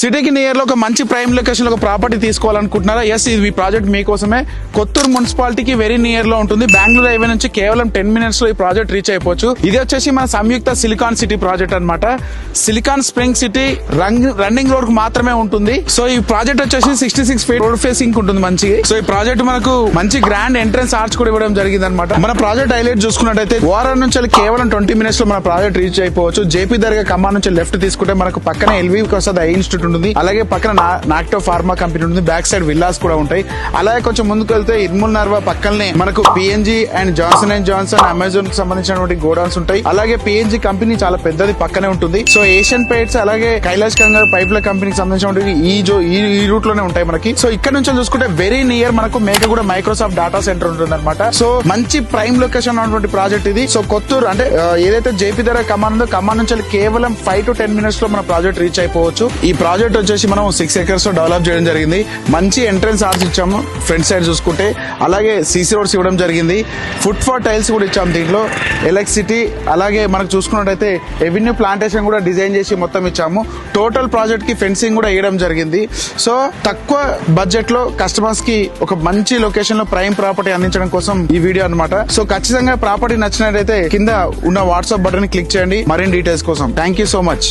సిటీకి నియర్లో ఒక మంచి ప్రైమ్ లొకేషన్లో ఒక ప్రాపర్టీ తీసుకోవాలనుకుంటున్నారా? ఎస్ ఇది ఈ ప్రాజెక్ట్ మీకోసమే. కొత్తూరు మున్సిపాలిటీకి వెరీ నియర్లో ఉంటుంది. బెంగళూరు హైవే నుంచి కేవలం టెన్ మినిట్స్లో ఈ ప్రాజెక్ట్ రీచ్ అయిపోవచ్చు. ఇది వచ్చేసి మన సంయుక్త సిలికాన్ సిటీ ప్రాజెక్ట్ అన్నమాట. సిలికాన్ స్ప్రింగ్ సిటీ రన్నింగ్ రోడ్కు మాత్రమే ఉంటుంది. సో ఈ ప్రాజెక్ట్ వచ్చేసి sixty six feet road facing ఉంటుంది మంచి సో ఈ ప్రాజెక్ట్ మనకు మంచి గ్రాండ్ ఎంట్రన్స్ ఆర్చ్ కూడా ఇవ్వడం జరిగింది అనమాట మన ప్రాజెక్ట్ హైలైట్ చూసుకున్నట్టయితే వారం నుంచి కేవలం ట్వంటీ మినిట్స్లో మన ప్రాజెక్ట్ రీచ్ అయిపోవచ్చు. జేపీ దర్గా ఖమ్మం నుంచి లెఫ్ట్ తీసుకుంటే మనకు పక్కన ఎల్వి వస్తుంది ఐ ఇన్స్టిట్యూట్ ఉంటుంది. అలాగే పక్కన నాక్టో ఫార్మా కంపెనీ ఉంటుంది. బ్యాక్ సైడ్ విల్లాస్ కూడా ఉంటాయి. అలాగే కొంచెం ముందుకు వెళ్తే ఇర్ముల్ నర్వా పక్కనే మనకు PNG and Johnson and Johnson అమెజాన్కి సంబంధించినటువంటి గోడౌన్స్ ఉంటాయి. అలాగే పిఎన్జి కంపెనీ చాలా పెద్దది పక్కనే ఉంటుంది. సో ఏషియన్ పెయింట్స్ అలాగే కైలాష్ కంగర్ పైప్ల కంపెనీకి సంబంధించినటువంటి ఈ జో ఈ ఈ రూట్లోనే ఉంటాయి మనకి. సో ఇక్కడ నుంచి చూసుకుంటే వెరీ నియర్ మనకు మేక కూడా మైక్రోసాఫ్ట్ డాటా సెంటర్ ఉంటుంది అనమాట సో మంచి ప్రైమ్ లొకేషన్ ఉన్నటువంటి ప్రాజెక్ట్ ఇది. సో కొత్తూరు అంటే ఏదైతే జేపీ ధర కమాన్ ఉందో కమాన్ నుంచి కేవలం ఫైవ్ టు టెన్ మినిట్స్లో మన ప్రాజెక్ట్ రీచ్ అయిపోవచ్చు. ఈ ప్రాజెక్ట్ ప్రాజెక్ట్ వచ్చేసి మనం సిక్స్ ఎకర్స్లో డెవలప్ చేయడం జరిగింది. మంచి ఎంట్రన్స్ ఆర్స్ ఇచ్చాము ఫ్రంట్ సైడ్ చూసుకుంటే. అలాగే సీసీ రోడ్స్ ఇవ్వడం జరిగింది. ఫుట్ ఫార్ టైల్స్ కూడా ఇచ్చాము దీంట్లో. ఎలక్ట్రిసిటీ అలాగే మనకు చూసుకున్నట్టయితే ఎవెన్యూ ప్లాంటేషన్ కూడా డిజైన్ చేసి మొత్తం ఇచ్చాము. టోటల్ ప్రాజెక్ట్కి ఫెన్సింగ్ కూడా వేయడం జరిగింది. సో తక్కువ బడ్జెట్లో కస్టమర్స్కి ఒక మంచి లొకేషన్లో ప్రైమ్ ప్రాపర్టీ అందించడం కోసం ఈ వీడియో అన్నమాట. సో ఖచ్చితంగా ప్రాపర్టీ నచ్చినట్టయితే కింద ఉన్న వాట్సాప్ బటన్ క్లిక్ చేయండి. మరిన్ని డీటెయిల్స్ కోసం. Thank you so much